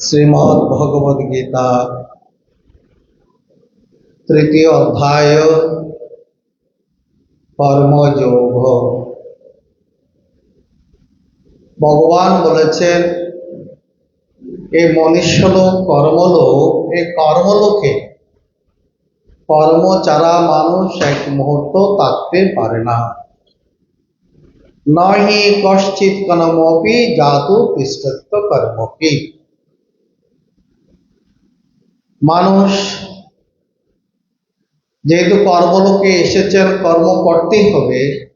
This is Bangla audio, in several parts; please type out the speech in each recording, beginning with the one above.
শ্রীমৎ ভগবদ গীতা তৃতীয় অধ্যায় কর্মযোগ। ভগবান বলেছেন এই মনুষ্যলোক কর্মলোক এই কর্মলোকে কর্ম মানুষ এক মুহূর্ত থাকতে পারে না। নহি কশ্চিৎ কনমপি জাতু তিষ্ঠত্ব কর্মপি। মানুষ যেহেতু কর্মলোকে এসেছেন, কর্ম করতেই হবে।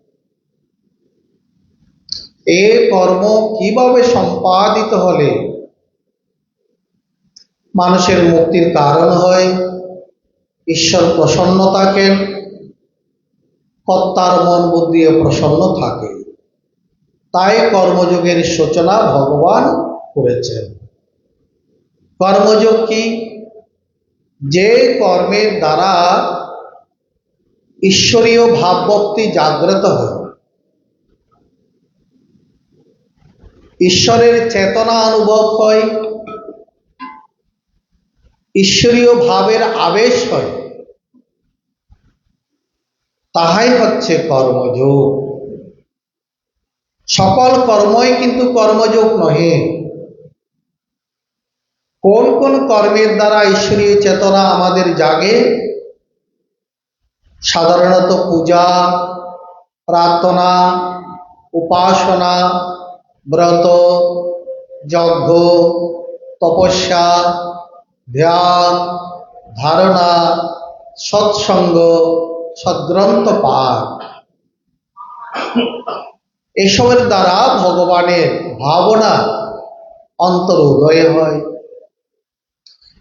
এ কর্ম কীভাবে সম্পাদিত হলে মানুষের মুক্তির কারণ হয়? ঈশ্বর প্রসন্ন থাকেন, কর্তার মন বুদ্ধি প্রসন্ন থাকে। তাই কর্মযোগের সূচনা ভগবান করেছেন। কর্মযোগ কি? যে কর্মের দ্বারা ঈশ্বরীয় ভাবভক্তি জাগ্রত হয়। ঈশ্বরের চেতনা অনুভব হয়। ঈশ্বরীয় ভাবের আবেশ হয়। তাহাই হচ্ছে কর্মযোগ। সকল কর্মই কিন্তু কর্মযোগ নহে। কোন কোন কর্মের দ্বারা ঈশ্বরীয় চেতনা আমাদের জাগে? সাধারণত পূজা, প্রার্থনা, উপাসনা, ব্রত, যজ্ঞ, তপস্যা, ধ্যান, ধারণা, সৎসঙ্গ সদ্গ্রন্থ পাঠ এসবের দ্বারা ভগবানের ভাবনা অন্তর্উদয় হয়।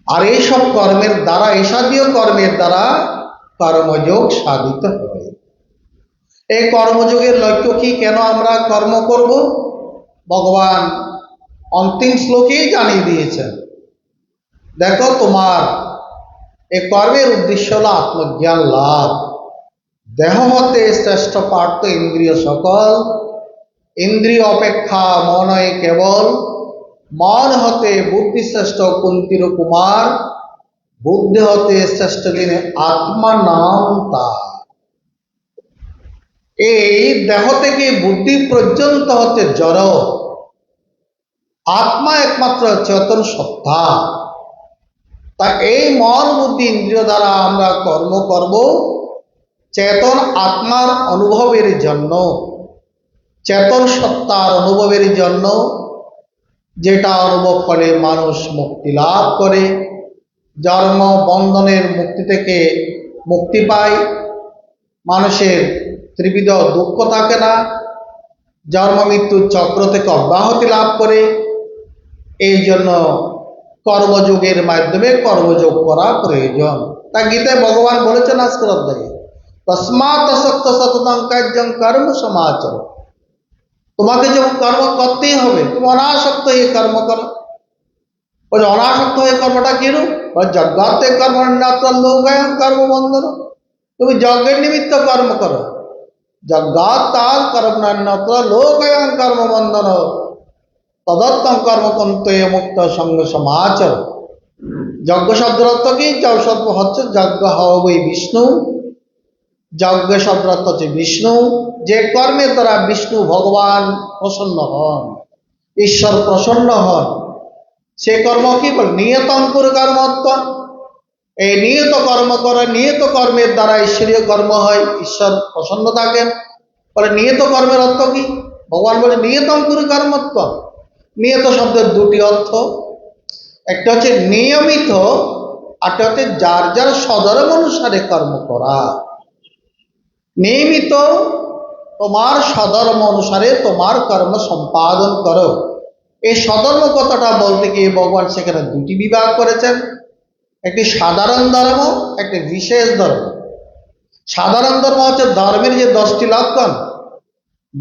আর এইসব কর্মের দ্বারা এসাদীয় কর্মের দ্বারা কর্মযোগ সাধিত হয়। এই কর্মযোগের লক্ষ্য কি? কেন আমরা কর্ম করব? ভগবান অন্তিম শ্লোকেই জানিয়ে দিয়েছেন, দেখো তোমার এই কর্মের উদ্দেশ্য হলো আত্মজ্ঞান লাভ। দেহ হতে শ্রেষ্ঠ পার্থ ইন্দ্রিয় সকল ইন্দ্রিয় অপেক্ষা মনয় কেবল। মন হতে বুদ্ধি শ্রেষ্ঠ, কুন্তির কুমার। বুদ্ধি হতে শ্রেষ্ঠ যিনি আত্মা নাম তা এই দেহ থেকে বুদ্ধি পর্যন্ত হচ্ছে জড়। আত্মা একমাত্র চেতন সত্তা। তা এই মন বুদ্ধি ইন্দ্রিয় দ্বারা আমরা কর্ম করব। চেতন আত্মার অনুভবের জন্য। চেতন সত্তার অনুভবের জন্য যেটা অনুভব করে, মানুষ মুক্তি লাভ করে। জন্ম বন্ধনের মুক্তি থেকে মুক্তি পায়। মানুষের ত্রিবিধ দুঃখ থাকে না। জন্ম মৃত্যুর চক্র থেকে অব্যাহতি লাভ করে। এই জন্য কর্মযোগের মাধ্যমে কর্মযোগ করা প্রয়োজন। তা গীতায় ভগবান বলেছেন আজকের অধ্যায়ে তসমাত আসক্ত সততং কার্যং কর্ম সমাচর তোমাকে যখন কর্ম করতেই হবে, তুমি অনাসক্ত হয়ে কর্ম করো। বলছে অনাসক্ত হয়ে কর্মটা কিরূপ যজ্ঞার্থে কর্ম লোকায়ন কর্ম বন্ধন তুমি যজ্ঞের নিমিত্ত কর্ম করো। যজ্ঞাত্তার কর্মণ্যত্র লোকায়ন কর্ম বন্ধন তদত্তম কর্মকন্তে মুক্ত সঙ্গ সমাচর। যজ্ঞ শব্দের কি? যজ্ঞ হচ্ছে যজ্ঞ হবই বিষ্ণু। যজ্ঞ শব্দ হচ্ছে বিষ্ণু, যে কর্মের দ্বারা বিষ্ণু ভগবান প্রসন্ন হন, ঈশ্বর প্রসন্ন হন। সে কর্ম কি বল? নিয়তঙ্কুর কর্মত্ব এই নিয়ত কর্ম করে, নিয়ত কর্মের দ্বারা ঈশ্বরীয় কর্ম হয়, ঈশ্বর প্রসন্ন থাকেন। বলে নিয়ত কর্মের অর্থ কি? ভগবান বলে নিয়তঙ্কুর কর্মত্ব নিয়ত শব্দের দুটি অর্থ। একটা হচ্ছে নিয়মিত আরটা হচ্ছে যার যার সদরম অনুসারে কর্ম করা। নিয়মিত তোমার সধর্ম অনুসারে তোমার কর্ম সম্পাদন করো। এই সধর্ম কথাটা বলতে গিয়ে ভগবান সেখানে দুটি বিভাগ করেছেন। একটি সাধারণ ধর্ম, একটি বিশেষ ধর্ম। সাধারণ ধর্ম হচ্ছে ধর্মের যে দশটি লক্ষণ।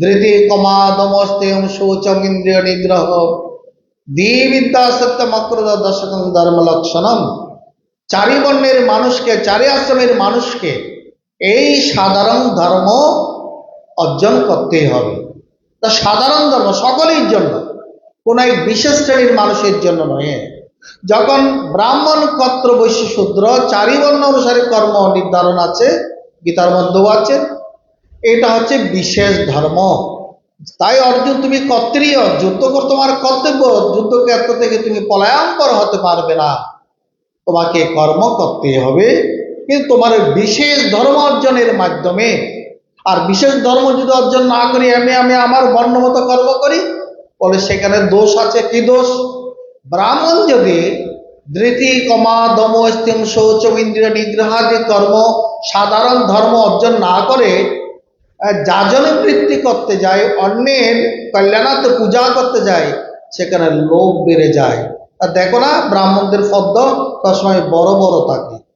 ধৃতি, কমা দমস্তেম শৌচম ইন্দ্রিয় নিগ্রহ। দ্বিবিদ্যা সত্যম অক্রোধ দশকম ধর্ম, লক্ষণম। চারি বর্ণের মানুষকে, চারি আশ্রমের মানুষকে এই সাধারণ ধর্ম অর্জন করতেই হবে। তা সাধারণ ধর্ম সকলের জন্য, কোন এক বিশেষ শ্রেণির মানুষের জন্য নয় যখন ব্রাহ্মণ কত্র বৈশ্য শূদ্র চারি বর্ণ অনুসারে কর্ম নির্ধারণ আছে, গীতার মধ্যেও আছে। এটা হচ্ছে বিশেষ ধর্ম। তাই অর্জুন, তুমি কর্তৃয় যুদ্ধ কর, তোমার কর্তব্য। যুদ্ধক্ষেত্র থেকে তুমি পলায়ঙ্কর হতে পারবে না। তোমাকে কর্ম করতে হবে। কিন্তু তোমার বিশেষ ধর্ম অর্জনের মাধ্যমে, আর বিশেষ ধর্ম যদি অর্জন না করি, আমি আমি আমার বর্ণমত কর্ম করি, বলে সেখানে দোষ আছে কি দোষ? ব্রাহ্মণ যদি ধৃতি, কমা, দম, স্থিম, শৌচ, ইন্দ্রিয় নিগ্রহাদি কর্ম সাধারণ ধর্ম অর্জন না করে যাজন বৃত্তি করতে যায়, অন্যের কল্যাণার্থ পূজা করতে যায়, সেখানে লোভ বেড়ে যায়। আর দেখো না, ব্রাহ্মণদের পদ্ম সবসময় বড় বড় থাকে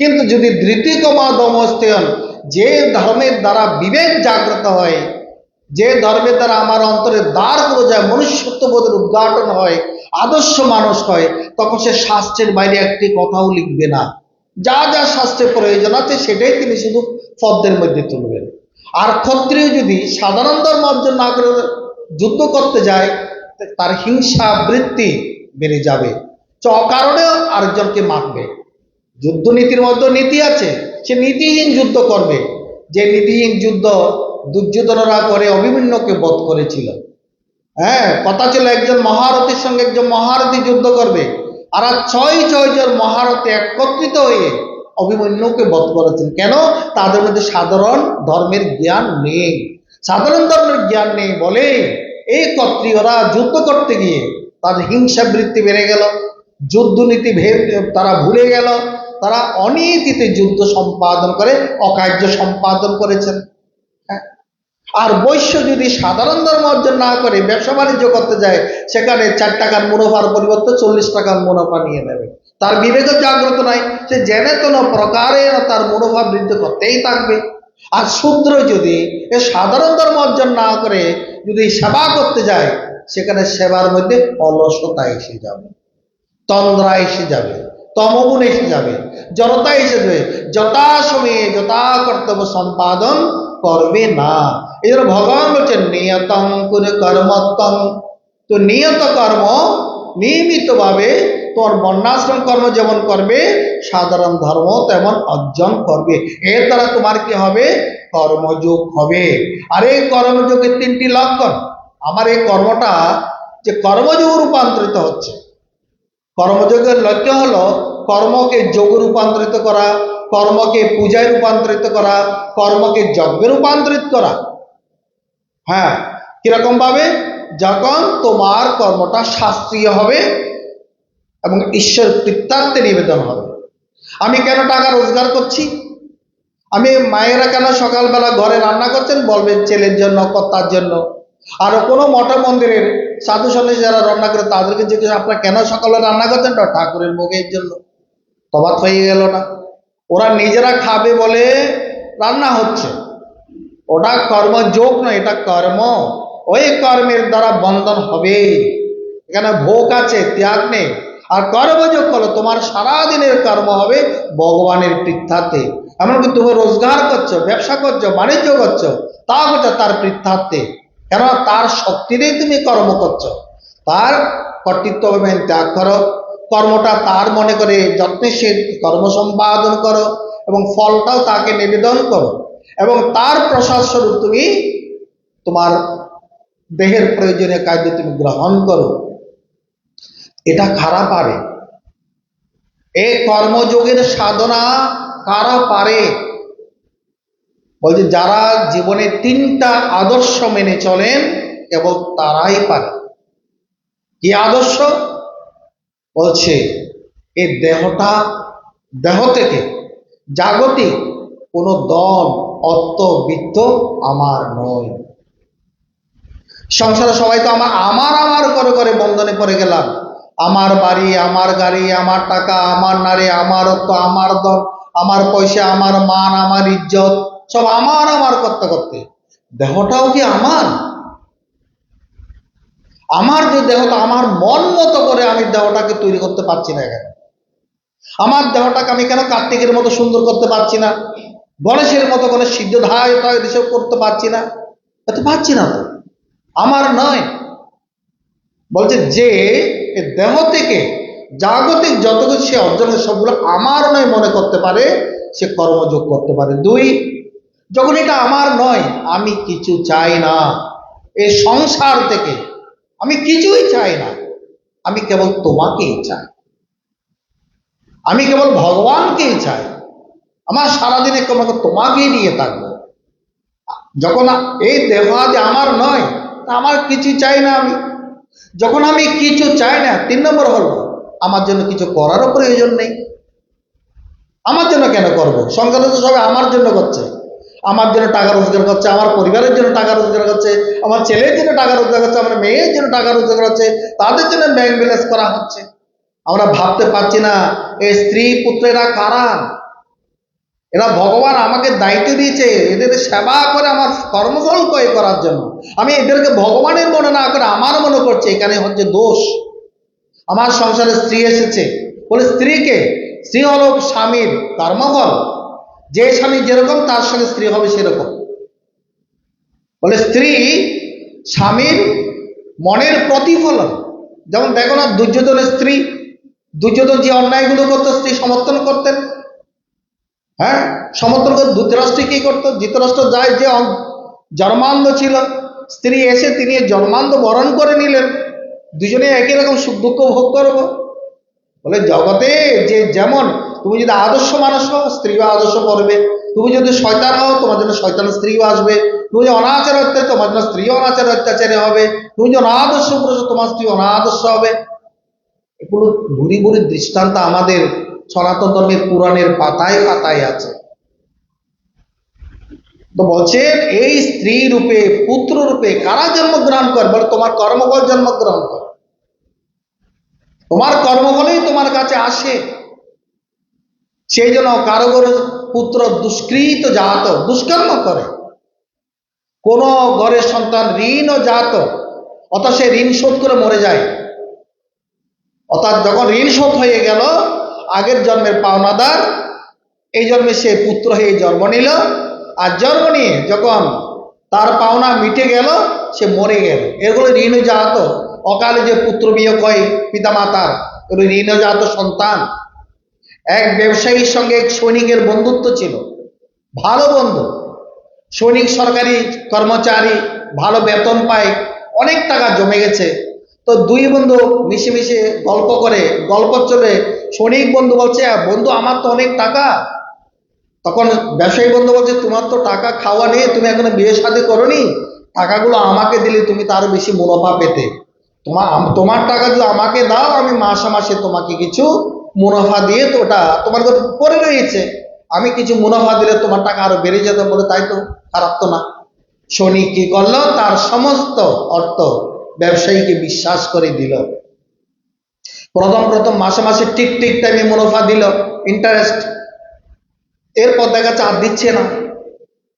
কিন্তু যদি ধৃতি কমা দমস্তেয়ন যে ধর্মের দ্বারা বিবেক জাগ্রত হয়, যে ধর্মের দ্বারা আমার অন্তরে দ্বার করে যায়, মনুষ্যত্ববোধের উদ্ঘাটন হয়, আদর্শ মানুষ হয়, তখন সে শাস্ত্রের বাইরে একটি কথাও লিখবে না। যা যা শাস্ত্রের প্রয়োজন আছে, সেটাই তিনি শুধু পদ্মের মধ্যে তুলবেন। আর ক্ষত্রিয় যদি সাধারণ ধর্ম অর্জন না করে যুদ্ধ করতে যায়, তার হিংসা বৃত্তি বেড়ে যাবে। চ অকারণেও আরেকজনকে মারবে। যুদ্ধনীতির মধ্যে নীতি আছে, সে নীতিহীন যুদ্ধ করবে। যে নীতিহীন যুদ্ধ দুর্যোধনরা করে, অভিমন্যুকে বধ করেছিল। হ্যাঁ কথা ছিল একজন মহারথীর সঙ্গে একজন মহারথী যুদ্ধ করবে। আর ছয় ছয় জন মহারথী একত্রিত হয়ে অভিমন্যুকে বধ করেছেন। কেন? তাদের মধ্যে সাধারণ ধর্মের জ্ঞান নেই। সাধারণ ধর্মের জ্ঞান নেই বলে এই ক্ষত্রিয়রা যুদ্ধ করতে গিয়ে তাদের হিংসা বৃত্তি বেড়ে গেল। যুদ্ধনীতি তারা ভুলে গেল। তারা অনীতিতে যুদ্ধ সম্পাদন করে, অকার্য সম্পাদন করেছেন। হ্যাঁ। আর বৈশ্য যদি সাধারণ ধর্ম অর্জন না করে, ব্যবসা বাণিজ্য করতে যায়, সেখানে চার টাকার মুনাফার পরিবর্তে চল্লিশ টাকার মুনাফা নিয়ে নেবে। তার বিবেক জাগ্রত নাই সে জেনে কোনো প্রকারে তার মুনাফা বৃদ্ধি করতেই থাকবে। আর শূদ্র যদি এ সাধারণ ধর্ম অর্জন না করে, যদি সেবা করতে যায়, সেখানে সেবার মধ্যে অলসতা এসে যাবে তন্দ্রা এসে যাবে। তমগুণ এসে যাবে। জড়তা এসে যাবে যথা সময়ে যথা কর্তব্য সম্পাদন করবে না। এই জন্য ভগবান বলছেন নিয়তম করে কর্মত্তম তো নিয়ত কর্ম নিয়মিতভাবে তোর বর্ণাশ্রম কর্ম যেমন করবে, সাধারণ ধর্ম তেমন অর্জন করবে। এর দ্বারা তোমার কি হবে? কর্মযোগ হবে। আর এই কর্মযোগের তিনটি লক্ষণ। আমার এই কর্মটা যে কর্মযোগ রূপান্তরিত হচ্ছে কর্মযোগের লক্ষ্য হলো কর্মকে যোগ রূপান্তরিত করা, কর্মকে পূজায় রূপান্তরিত করা, কর্মকে যজ্ঞে রূপান্তরিত করা। হ্যাঁ কীরকম ভাবে? যখন তোমার কর্মটা শাস্ত্রীয় হবে এবং ঈশ্বর কৃত্যার্থে নিবেদন হবে। আমি কেন টাকা রোজগার করছি? আমি মায়েরা কেন সকালবেলা ঘরে রান্না করছেন? বলবেন, ছেলের জন্য, কর্তার জন্য। আর কোনো মঠ মন্দিরের সাধু সন্ন্যাসী যারা রান্না করে তাদেরকে জিজ্ঞেস আপনারা কেন সকালে রান্না করছেন "না, ঠাকুরের ভোগের জন্য। তবাত হয়ে গেল না। ওরা নিজেরা খাবে বলে রান্না হচ্ছে। ওটা কর্মযোগ নয় এটা কর্ম। ওই কর্মের দ্বারা বন্ধন হবে। এখানে ভোগ আছে ত্যাগ নেই। আর কর্মযোগ হলো তোমার সারাদিনের কর্ম হবে ভগবানের পৃষ্ঠাতে এমনকি তুমি রোজগার করছ ব্যবসা করছ বাণিজ্য করছ তা তার পৃষ্ঠার্থে কেননা তার শক্তিতেই তুমি কর্ম করছ। তার কর্তৃত্ব অভিমান ত্যাগ করো। কর্মটা তার মনে করে যত্নে সে কর্ম সম্পাদন করো এবং ফলটাও তাকে নিবেদন করো। এবং তার প্রসাদ স্বরূপ তুমি তোমার দেহের প্রয়োজনীয় কার্য তুমি গ্রহণ করো। এটা খারাপ পারে? এই কর্মযোগের সাধনা কারা পারে? বলছে, যারা জীবনে তিনটা আদর্শ মেনে চলেন কেবল তারাই পারে। কি আদর্শ? বলছে এই দেহটা, দেহ থেকে জাগতিক কোনো দল অর্থ, বৃত্ত আমার নয়। সংসারে সবাই তো আমার আমার আমার করে করে বন্ধনে পড়ে গেলাম। আমার বাড়ি, আমার গাড়ি, আমার টাকা, আমার নারী, আমার অর্থ আমার দল আমার পয়সা, আমার মান, আমার ইজ্জত সব আমার আমার করতে করতে। দেহটাও কি আমার? আমার যে দেহটা আমার মন মতো করে আমি দেহটাকে তৈরি করতে পারছি না কেন? আমার দেহটাকে আমি কেন কার্তিকের মতো সুন্দর করতে পারছি না? গণেশের মতো করে সিদ্ধ ধায় এসব করতে পারছি না? এত পারছি না তো। আমার নয়। বলছে যে দেহ থেকে জাগতিক যত কিছু সে অর্জন সবগুলো আমার নয় মনে করতে পারে, সে কর্মযোগ করতে পারে। দুই যখন এটা আমার নয়, আমি কিছু চাই না। এই সংসার থেকে আমি কিছুই চাই না। আমি কেবল তোমাকেই চাই। আমি কেবল ভগবানকেই চাই। আমার সারাদিনে তোমাকে তোমাকেই নিয়ে থাকব। যখন এই দেহ যে আমার নয়, তা আমার কিছু চাই না আমি। যখন আমি কিছু চাই না, তিন নম্বর হলো, আমার জন্য কিছু করারও প্রয়োজন নেই। আমার জন্য কেন করব? সংসারে তো সবাই আমার জন্য করছে। আমার জন্য টাকা রোজগার করছে, আমার পরিবারের জন্য টাকা রোজগার করছে, আমার ছেলের জন্য টাকা রোজগার করছে, আমার মেয়ের জন্য টাকা রোজগার করছে, তাদের জন্য ব্যাংক ব্যালেন্স করা হচ্ছে। আমরা ভাবতে পারছি না এই স্ত্রী পুত্রেরা কারা? এরা ভগবান আমাকে দায়িত্ব দিয়েছে, এদের সেবা করে আমার কর্মফল কয় করার জন্য। আমি এদেরকে ভগবানের মনে না করে আমার মনে করছে, এখানে হচ্ছে দোষ। আমার সংসারে স্ত্রী এসেছে। বলে, স্ত্রীকে, স্ত্রী হলো স্বামীর কর্মফল। যে স্বামী যেরকম, তার সঙ্গে স্ত্রী হবে সেরকম। বলে স্ত্রী, স্বামীর মনের প্রতিফলন, যেমন দেখো না দুর্যোধনের স্ত্রী, দুর্যোধন যে অন্যায়গুলো করতো, স্ত্রী সমর্থন করতেন। হ্যাঁ? সমর্থন করে ধৃতরাষ্ট্র কি করতো? ধৃতরাষ্ট্র যায় যে জন্মান্ধ ছিল, স্ত্রী এসে তিনি জন্মান্ধ বরণ করে নিলেন। দুজনে একই রকম সুখ দুঃখ ভোগ করব। বলে জগতে যে যেমন তুমি যদি আদর্শ মানুষ হও, স্ত্রীও আদর্শ করবে তুমি যদি শয়তান হও, তোমার জন্য শয়তান স্ত্রীও আসবে। তুমি যদি অনাচার অত্যাচার তোমার জন্য স্ত্রী অনাচার অত্যাচারে হবে। তুমি যদি অনাদর্শ পুরুষ তোমার স্ত্রী অনাদর্শ হবে। এগুলো বুড়ি বুড়ি দৃষ্টান্ত আমাদের সনাতন ধর্মের পুরাণের পাতায় পাতায় আছে। তো বলছেন এই স্ত্রী রূপে, পুত্র রূপে কারা জন্মগ্রহণ করে বলে তোমার কর্মফল জন্মগ্রহণ করে। তোমার কর্মফলেই তোমার কাছে আসে। সেই জন্য কারও পুত্র দুষ্কৃত জাত, দুষ্কর্ম করে। কোন ঘরের সন্তান ঋণ জাত, অর্থাৎ সে ঋণ শোধ করে মরে যায়। অর্থাৎ যখন ঋণ শোধ হয়ে গেল, আগের জন্মের পাওনাদার, এই জন্মে সে পুত্র হয়ে জন্ম নিল। আর জন্ম নিয়ে যখন তার পাওনা মিটে গেল, সে মরে গেল। এগুলো ঋণজাত অকালে যে পুত্র বিয়োগ হয় পিতামাতার ঋণজাত সন্তান, এক ব্যবসায়ীর সঙ্গে এক সৈনিকের বন্ধুত্ব ছিল, ভালো বন্ধু। সৈনিক সরকারি কর্মচারী, ভালো বেতন পায়, অনেক টাকা জমে গেছে। তো দুই বন্ধু মিশে মিশে গল্প করে, গল্প চলে। সৈনিক বন্ধু বলছে বন্ধু, আমার তো অনেক টাকা। তখন ব্যবসায়ী বন্ধু বলছে, তোমার তো টাকা খাওয়া নেই, তুমি এখনও বিয়ে শাদী করনি। টাকাগুলো আমাকে দিলে তুমি তার বেশি মুনাফা পেতে। তোমার তোমার টাকা যদি আমাকে দাও, আমি মাসে মাসে তোমাকে কিছু মুনাফা দিয়ে তো ওটা তোমার কাছে পড়ে রয়েছে। আমি কিছু মুনাফা দিলে তোমার টাকা আরও বেড়ে যেত বলে তাই তো খারাপ তো না। শনি কি করল? তার সমস্ত অর্থ ব্যবসায়ীকে বিশ্বাস করে দিল। প্রথম প্রথম মাসে মাসে ঠিক ঠিক টাইমে মুনাফা দিল ইন্টারেস্ট এরপর দেখা আর দিচ্ছে না।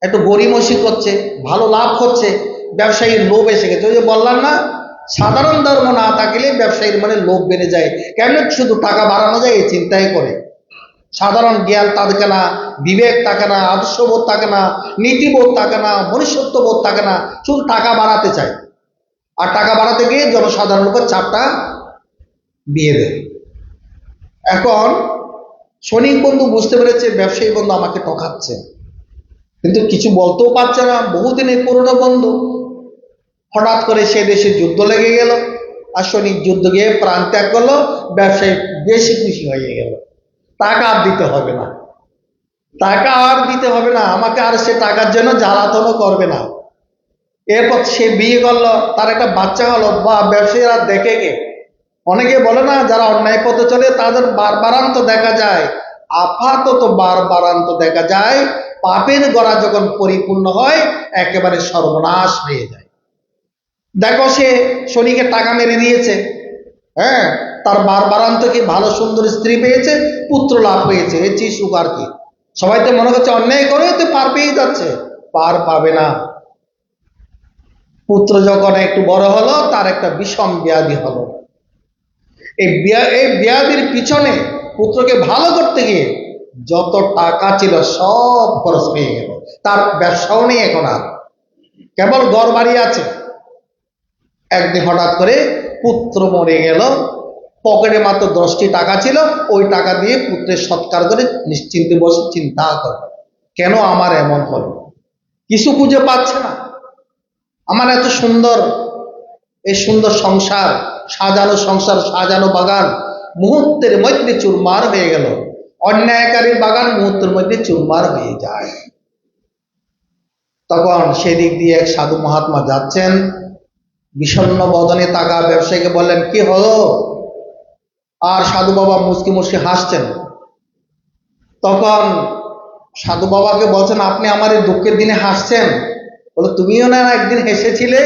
একটু গরিমসি করছে, ভালো লাভ হচ্ছে ব্যবসায়ীর লোভ এসে গেছে। ওই যে বললাম না সাধারণ ধর্ম না থাকলে ব্যবসায়ীর মানে লোভ বেড়ে যায়। কেন শুধু টাকা বাড়ানো যায় এই চিন্তাই করে। সাধারণ জ্ঞান থাকে না, বিবেক থাকে না, আদর্শবোধ থাকে না, নীতিবোধ থাকে না, মনুষ্যত্ববোধ থাকে না, শুধু টাকা বাড়াতে চায়। আর টাকা বাড়াতে গিয়ে জনসাধারণ উপর চাপটা দিয়ে দেয়। এখন সৈনিক বন্ধু বুঝতে পেরেছে, ব্যবসায়ী বন্ধু আমাকে ঠকাচ্ছে। কিন্তু কিছু বলতেও পারছে না। বহুদিনের পুরনো বন্ধু। হঠাৎ করে সে দেশে যুদ্ধ লেগে গেল আর সৈনিক যুদ্ধ গিয়ে প্রাণ ত্যাগ করল, ব্যবসায়ী বেশি খুশি হয়ে গেল। টাকা আর দিতে হবে না। টাকা আর দিতে হবে না, আমাকে আর সে টাকার জন্য জ্বালাতনও করবে না। এরপর সে বিয়ে করল, তার একটা বাচ্চা হলো, বা ব্যবসায়ীরা দেখে গে। অনেকে বলে না, যারা অন্যায় পথে চলে, তাদের বারবারান্ত দেখা যায়। আপাতত বারবারান্ত দেখা যায়, পাপের গড়া যখন পরিপূর্ণ হয়, একেবারে সর্বনাশ হয়ে যায়। দেখো সে শনিকে টাকা মেরে দিয়েছে। হ্যাঁ তার বারবারান্ত কি ভালো সুন্দর স্ত্রী পেয়েছে, পুত্র লাভ হয়েছে চেয়ে সুখ আর কি? সবাই তো মনে করছে অন্যায় করে তো পার পেয়ে যাচ্ছে। পার পাবে না। পুত্র যখন একটু বড় হলো, তার একটা বিষম ব্যাধি হলো। এই এই ব্যাধির পিছনে পুত্রকে ভালো করতে গিয়ে যত টাকা ছিল সব খরচ পেয়ে গেল। তার ব্যবসাও নেই এখন আর। কেবল ঘর বাড়ি আছে। একদিন হঠাৎ করে পুত্র মরে গেল। পকেটে মাত্র দশটি টাকা ছিল, ওই টাকা দিয়ে পুত্রের সৎকার করে নিশ্চিন্তে বসে চিন্তা করে কেন আমার এমন হলো? কিছু খুঁজে পাচ্ছে না। আমার এত সুন্দর, এই সুন্দর সংসার, সাজানো সংসার, সাজানো বাগান, মুহূর্তের মধ্যে চুরমার হয়ে গেল। অন্যায়কারীর বাগান মুহূর্তের মধ্যে চুরমার হয়ে যায়। তখন সেদিক দিয়ে এক সাধু মহাত্মা যাচ্ছেন বিষণ্ণ বদনে তাকা ব্যবসায়ীকে বললেন, কি হলো? আর সাধু বাবা মুসকি মুসকি হাসছেন। তখন সাধু বাবাকে বলছেন, আপনি আমার এই দুঃখের দিনে হাসছেন? বলে, তুমিও না একদিন হেসেছিলে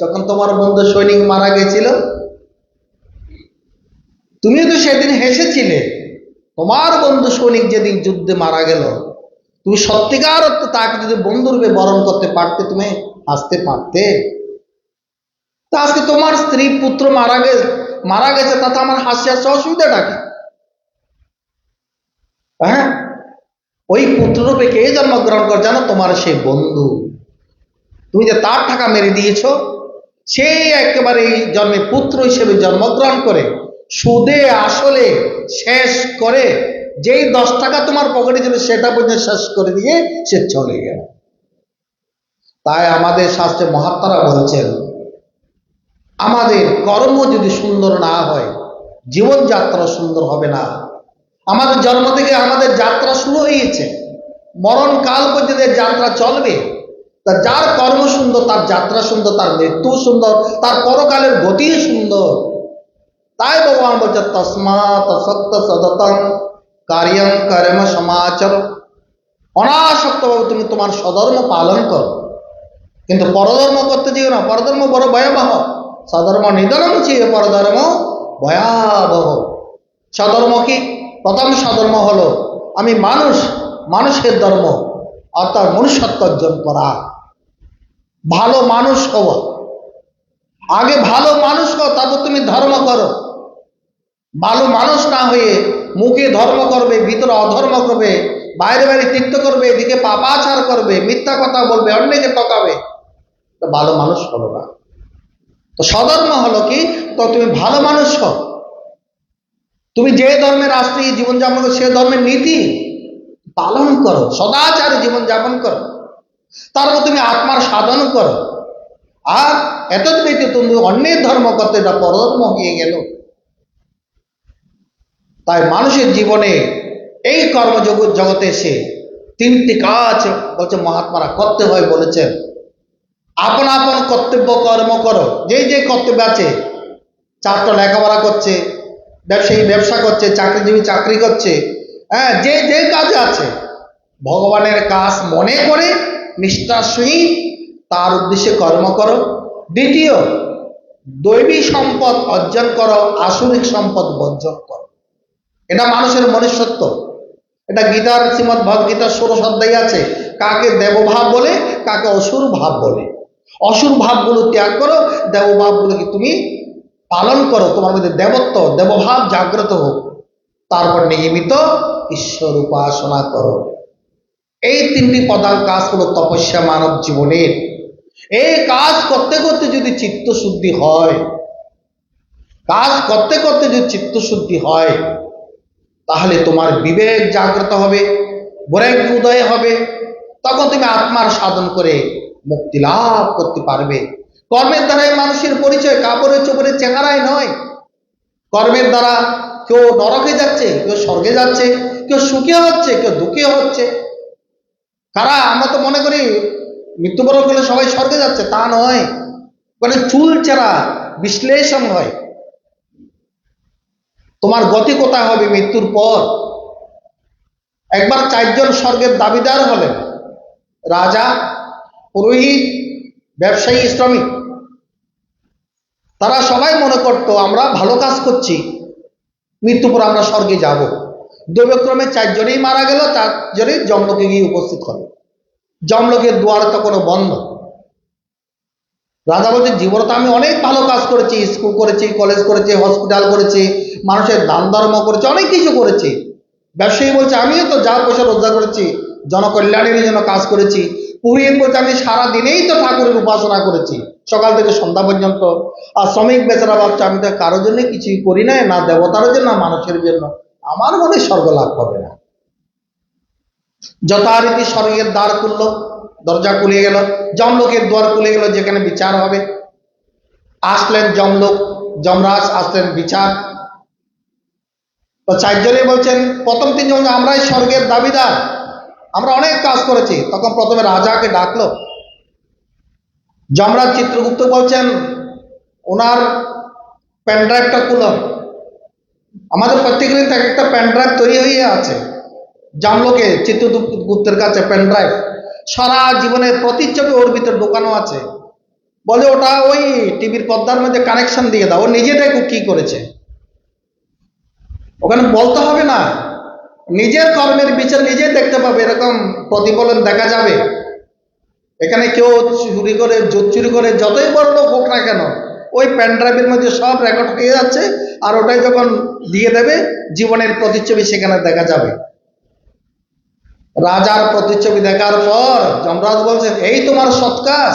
যখন তোমার বন্ধু সৈনিক মারা গেছিল? তুমিও তো সেদিন হেসেছিলে। তোমার বন্ধু সৈনিক যেদিন যুদ্ধে মারা গেল, তুমি সত্যিকার তাকে যদি বন্ধুরূপে বরণ করতে পারতে, তুমি হাসতে পারতে? তা আজকে তোমার স্ত্রী পুত্র মারা গেছে মারা গেছে, তাতে আমার হাসি আসছে অসুবিধাটা কি? হ্যাঁ? ওই পুত্ররূপে কে জন্মগ্রহণ করে, জানো তোমার সেই বন্ধু। তুমি যে তার টাকা মেরে দিয়েছ, সে একেবারে এই জন্মে পুত্র হিসেবে জন্মগ্রহণ করে, সুদে আসলে শেষ করে, যেই দশ টাকা তোমার পকেটে ছিল সেটা পর্যন্ত শেষ করে দিয়ে সে চলে গেল। তাই আমাদের শাস্ত্রে মহাত্মারা বলছেন আমাদের কর্ম যদি সুন্দর না হয়, জীবনযাত্রা সুন্দর হবে না। আমাদের জন্ম থেকে আমাদের যাত্রা শুরু হয়েছে। মরণকাল পর্যন্ত যাত্রা চলবে, তা যার কর্ম সুন্দর, তার যাত্রা সুন্দর, তার মৃত্যু সুন্দর, তার পরকালের গতি সুন্দর। তাই ভগবান বলছে তসমাত সত্য সদতম কার্যং কর্ম সমাচর। অনাসক্তভাবে তুমি তোমার সধর্ম পালন করো। কিন্তু পরধর্ম করতে যেও না, পরধর্ম বড় ভয়াবহ। সধর্ম নিধনম চেয়ে পরধর্ম ভয়াবহ। সধর্ম কি? প্রথম সধর্ম হলো আমি মানুষ, মানুষের ধর্ম, অর্থাৎ মনুষ্যত্ব অর্জন করা। ভালো মানুষ হওয়া। আগে ভালো মানুষ হও, তারপর তুমি ধর্ম করো। ভালো মানুষ না হয়ে মুখে ধর্ম করবে, ভিতরে অধর্ম করবে, বাইরে বাইরে তীর্থ করবে, এদিকে পাপাচার করবে, মিথ্যা কথা বলবে, অন্যকে টকাবে ভালো মানুষ হলো না। তো সধর্ম হলো কি? তো তুমি ভালো মানুষ হও। তুমি যে ধর্মের আশ্রয়ী জীবনযাপন করো, সে ধর্মের নীতি পালন করো, সদাচারে জীবনযাপন করো। তারপর তুমি আত্মার সাধন করো। আর এত ব্যতীত তুমি অন্যের ধর্ম করতে এটা পরধর্ম হয়ে গেল। তাই মানুষের জীবনে এই কর্মজগ জগতে এসে তিনটি কাজ বলছে মহাত্মারা করতে হয় বলেছেন। আপন আপন কর্তব্য কর্ম করো। যেই যে কর্তব্য আছে ছাত্র লেখাপড়া করছে ব্যবসায়ী ব্যবসা করছে, চাকরিজীবী চাকরি করছে হ্যাঁ যে যে কাজে আছে, ভগবানের কাজ মনে করে নিষ্ঠার সহিত তার উদ্দেশ্যে কর্ম করো। দ্বিতীয়, দৈবী সম্পদ অর্জন করো, আসরিক সম্পদ বর্জন করো। এটা মানুষের মনুষ্যত্ব। এটা গীতার শ্রীমদ ভগবদ্গীতার ষোড়শ অধ্যায় আছে, কাকে দেবভাব বলে, কাকে অসুর ভাব বলে। অসুর ভাবগুলো ত্যাগ করো দেবভাবগুলোকে তুমি পালন করো, তোমার মধ্যে দেবত্ব, দেবভাব জাগ্রত হোক। তারপর নিয়মিত ঈশ্বর উপাসনা করো। এই তিনটি প্রধান কাজ হলো তপস্যা মানব জীবনের। এই কাজ করতে করতে যদি চিত্তশুদ্ধি হয়, কাজ করতে করতে যদি চিত্তশুদ্ধি হয়, তাহলে তোমার বিবেক জাগ্রত হবে, বরেক উদয় হবে। তখন তুমি আত্মার সাধন করে মুক্তি লাভ করতে পারবে। কর্মের দ্বারাই মানুষের পরিচয়, কাপড়ের চোপড়ের চেহারায় নয়। কর্মের দ্বারা কেউ নরকে যাচ্ছে, কেউ স্বর্গে যাচ্ছে, কেউ সুখে হচ্ছে, কেউ দুঃখে হচ্ছে। কারা? আমরা তো মনে করি মৃত্যুবরণ করলে সবাই স্বর্গে যাচ্ছে, তা নয়। মানে চুল চেরা, বিশ্লেষণ হয়। তোমার গতি কোথায় হবে মৃত্যুর পর? একবার চারজন স্বর্গের দাবিদার হলেন। রাজা পুরোহিত, ব্যবসায়ী, শ্রমিক। তারা সবাই মনে করত, আমরা ভালো কাজ করছি মৃত্যু পর আমরা স্বর্গে যাব। দৈবক্রমে চারজনেই মারা গেল, চারজনেই জমলোকে গিয়ে উপস্থিত হলো। জমলোকের দুয়ার তখনও বন্ধ। রাজা বলছে জীবনে তো আমি অনেক ভালো কাজ করেছি, স্কুল করেছি, কলেজ করেছি, হসপিটাল করেছি, মানুষের দান ধর্ম করেছি, অনেক কিছু করেছি। ব্যবসায়ী বলছে, আমিও তো যা পয়সা রোজগার করেছি জনকল্যাণের জন্য কাজ করেছি পুরীর বলছে আমি সারাদিনেই তো ঠাকুরের উপাসনা করেছি। সকাল থেকে সন্ধ্যা পর্যন্ত। আর শ্রমিক বেচারা ভাবছে, আমি তো কারোর জন্য কিছুই করি না না দেবতার জন্য, না মানুষের জন্য। আমার মনে স্বর্গ লাভ হবে না। যথারীতি স্বর্গের দ্বার খুললো, দরজা খুলে গেল জমলোকের দ্বার খুলে গেল, যেখানে বিচার হবে। আসলেন জমলোক যমরাজ আসলেন বিচার। তো চারজনে বলছেন, প্রথম তিনজন আমরাই স্বর্গের দাবিদার। আমরা অনেক কাজ করেছি। তখন প্রথমে রাজাকে ডাকলো। যমরাজ চিত্রগুপ্ত বলছেন, ওনার প্যানড্রাইভটা খুলো আমাদের প্রত্যেকের এক একটা প্যানড্রাইভ তৈরি হয়ে আছে। জামলোকে চিত্রগুপ্তের কাছে প্যানড্রাইভ সারা জীবনের প্রতিচ্ছবি ওর ভিতরে ঢোকানো আছে। বলে ওটা ওই টিভির পর্দার মধ্যে কানেকশন দিয়ে দাও। ও নিজে দেখো কি করেছে। ওখানে বলতে হবে না। নিজের কর্মের বিচার নিজেই দেখতে পাবে, এরকম প্রতিফলন দেখা যাবে। এখানে কেউ চুরি করে চুরি করে, যতই বড় লোক হোক না কেন, ওই প্যান ড্রাইভের মধ্যে সব রেকর্ড হয়ে যাচ্ছে আর ওটাই যখন দিয়ে দেবে, জীবনের প্রতিচ্ছবি সেখানে দেখা যাবে। রাজার প্রতিচ্ছবি দেখার পর যমরাজ বলছেন এই তোমার সৎ কাজ।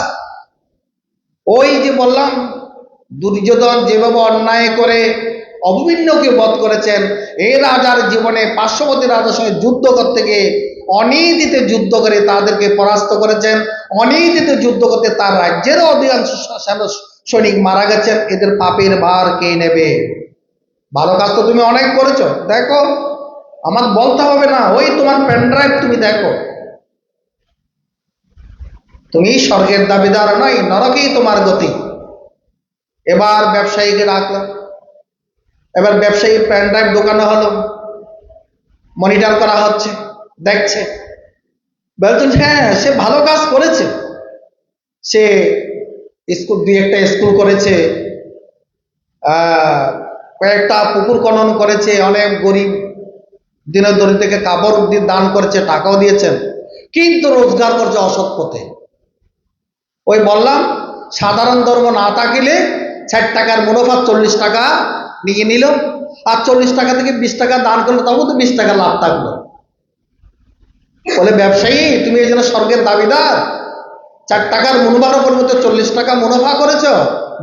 ওই যে বললাম, দুর্যোধন যেভাবে অন্যায় করে অভিন্নকে বধ করেছেন। এই রাজার জীবনে পার্শ্ববর্তী রাজার সঙ্গে যুদ্ধ করতে গিয়ে অনীতিতে যুদ্ধ করে তাদেরকে পরাস্ত করেছেন। অনীতিতে যুদ্ধ করতে তার রাজ্যেরও অধিকাংশ সৈনিক মারা গেছেন। এদের পাপের ভার কে নেবে? ভালো কাজ তো তুমি অনেক করেছ। দেখো, আমার বলতে হবে না, ওই তোমার পেনড্রাইভ তুমি দেখো। তুমি স্বর্গের দাবিদার নয়, নরকেই তোমার গতি। এবার ব্যবসায়ীকে ডাকলো এবার ব্যবসায়ী পেন ড্রাইভ দোকানে হলো। মনিটর করা হচ্ছে, দেখছে। বলছেন হ্যাঁ সে ভালো কাজ করেছে। সে স্কুল, দুই একটা স্কুল করেছে কয়েকটা পুকুর খনন করেছে, অনেক গরিব দিনের দরিদ্রকে কাপড় দিয়ে দান করেছে, টাকাও দিয়েছেন। কিন্তু রোজগার করছে অসৎ পথে। ওই বললাম, সাধারণ ধর্ম না থাকিলে ষাট টাকার মুনাফা চল্লিশ টাকা নিয়ে নিল, আর চল্লিশ টাকা থেকে বিশ টাকা দান করল তবু তো বিশ টাকা লাভ থাকল। বলে, ব্যবসায়ী, তুমি এই জন্য স্বর্গের দাবিদার। চার টাকার মুনাফার পরিবর্তে চল্লিশ টাকা মুনাফা করেছ,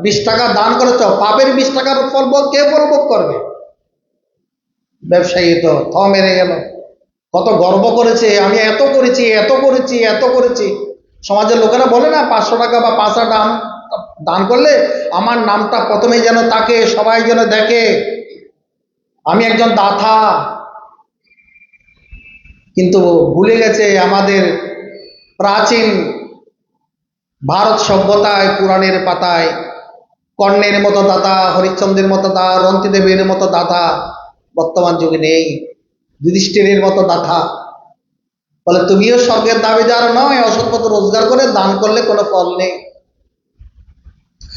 বিশ টাকা দান করেছ, পাপের বিশ টাকার ফল কে পরভোগ করবে? ব্যবসায়ী তো থ মেরে গেল। কত গর্ব করেছে, আমি এত করেছি এত করেছি এত করেছি। সমাজের লোকেরা বলে না, পাঁচশো টাকা বা পাঁচ দাম দান করলে আমার নামটা প্রথমেই যেন তাকে সবাই যেন দেখে। আমি একজন দাথা কিন্তু ভুলে গেছে আমাদের প্রাচীন ভারত সভ্যতায়, পুরাণের পাতায়, কর্ণের মতো দাতা, হরিশ্চন্দ্রের মতো দা, রন্তিদেবের মতো দাতা বর্তমান যুগে নেই। যুধিষ্ঠিরের মতো দাতা। বলে তুমিও স্বর্গের দাবিদার নয় অসৎ পথে রোজগার করে দান করলে কোনো ফল নেই।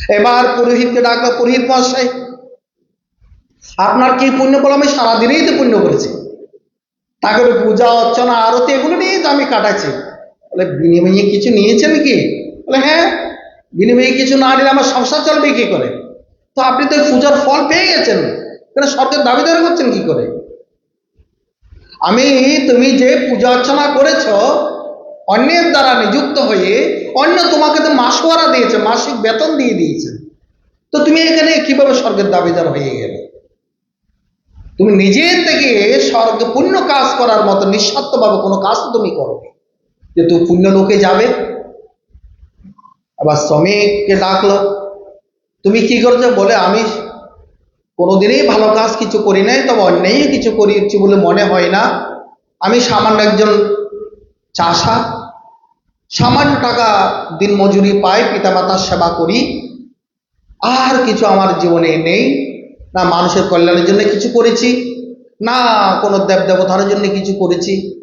এবার পুরোহিতকে ডাকলো, পুরোহিত মহাশয়, আপনার কি পুণ্য বলে আমি সারাদিনেই তো পুণ্য করেছি? তারপরে পূজা, অর্চনা, আরতি, এগুলো নিয়েই তো আমি কাটাচ্ছি। বলে, বিনিময়ে কিছু নিয়েছেন কি বলে হ্যাঁ বিনিময়ে কিছু না নিলে আমার সংসার চলবে কি করে? তো আপনি তো পূজার ফল পেয়ে গেছেন। কেন সরকার দাবিদার করছেন কি করে? আমি, তুমি যে পূজা অর্চনা করেছ অন্যের দ্বারা নিযুক্ত হয়ে অন্য তোমাকে তো মাসোয়ারা দিয়েছে, মাসিক বেতন দিয়ে দিয়েছে। তো তুমি এখানে কীভাবে স্বর্গের দাবিদার হয়ে গেলে? তুমি নিজের থেকে স্বর্গে পুণ্য কাজ করার মতো নিঃস্বার্থভাবে কোনো কাজ তুমি করবে যে তুমি পুণ্য লোকে যাবে, আবার শ্রমিককে ডাকলো। তুমি কি করছ? বলে, আমি কোনোদিনই ভালো কাজ কিছু করি নাই, তবে অন্যায় কিছু করিয়েছি বলে মনে হয় না। আমি সামান্য একজন চাষা সামান্য টাকা দিন মজুরি পাই, পিতামাতার সেবা করি। আর কিছু আমার জীবনে নেই। না মানুষের কল্যাণের জন্য কিছু করেছি, না কোনো দেব দেবতার জন্য কিছু করেছি।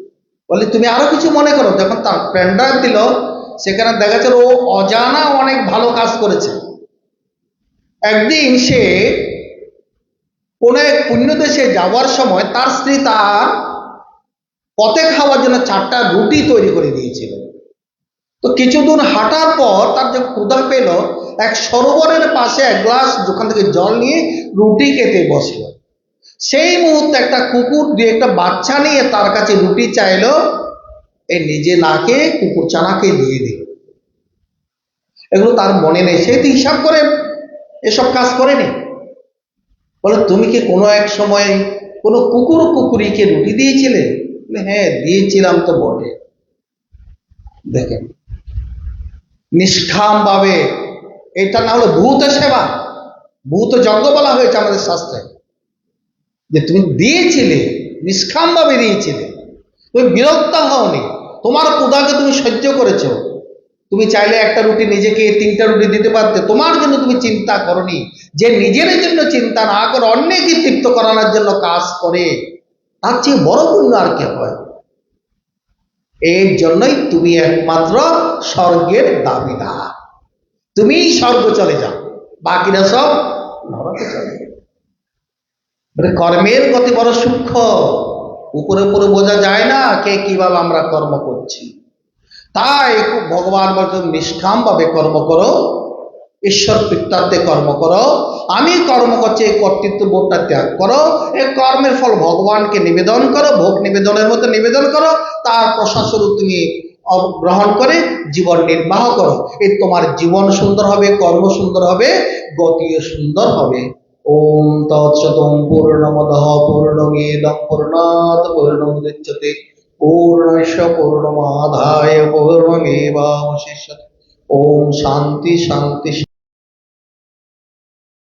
বলে, তুমি আরও কিছু মনে করো। যখন তার প্যান্ডার দিল, সেখানে দেখা যাচ্ছে ও অজানা অনেক ভালো কাজ করেছে। একদিন সে কোনো এক পুণ্য দেশে যাওয়ার সময় তার স্ত্রী তার পথে খাওয়ার জন্য চারটা রুটি তৈরি করে দিয়েছিল। তো কিছু দূর হাঁটার পর তার যে ক্ষুধা পেল, এক সরোবরের পাশে এক গ্লাস দোকান থেকে জল নিয়ে রুটি খেতে বসল। সেই মুহূর্তে একটা কুকুর দিয়ে একটা বাচ্চা নিয়ে তার কাছে রুটি চাইলো এই নিজে না খেয়ে কুকুর চানাকে দিয়ে দিই এগুলো তার মনে নেই, সে তো হিসাব করে এসব কাজ করেনি। বলে, তুমি কি কোনো এক সময় কোনো কুকুর কুকুরিকে রুটি দিয়েছিলে? হ্যাঁ দিয়েছিলাম তো বটে। দেখেন নিষ্কাম ভাবে এটা না হলে ভূত সেবা। ভূত যজ্ঞ বলা হয়েছে আমাদের শাস্ত্রে। যে তুমি দিয়েছিলে নিষ্কাম ভাবে দিয়েছিলে। তুমি বিরক্ত হওনি। তোমার ক্ষুধাকে তুমি সহ্য করেছ। তুমি চাইলে একটা রুটি নিজেকে তিনটা রুটি দিতে পারতে। তোমার জন্য তুমি চিন্তা করনি। যে নিজের জন্য চিন্তা না করে অন্যকে তৃপ্ত করানোর জন্য কাজ করে, তার চেয়ে বড় পুণ্য আর কে হয়? এর জন্যই তুমি একমাত্র স্বর্গের দাবিদার। তুমি স্বর্গ চলে যাও, বাকিরা সব নরকে চলে যাবে। কর্মের গতি বড় সূক্ষ্ম, উপরে উপরে বোঝা যায় না কে কীভাবে আমরা কর্ম করছি। তাই ভগবান বলছেন নিষ্কাম ভাবে কর্ম করো ঈশ্বর পিত্তার্থে কর্ম করো। আমি কর্ম করছি, এই কর্তৃত্ব বোধটা ত্যাগ করো। এই কর্মের ফল ভগবানকে নিবেদন করো, ভোগ নিবেদনের মতো নিবেদন করো। তার প্রশাসন তুমি গ্রহণ করে জীবন নির্বাহ করো। এই তোমার জীবন সুন্দর হবে, কর্ম সুন্দর হবে, গতিও সুন্দর হবে। ওম তৎসতম পূর্ণমদ পূর্ণমেদম পূর্ণাৎ পূর্ণমুদচ্যতে পূর্ণস্য পূর্ণমাদায় পূর্ণমেবাবশিষ্যতে ওম শান্তি শান্তি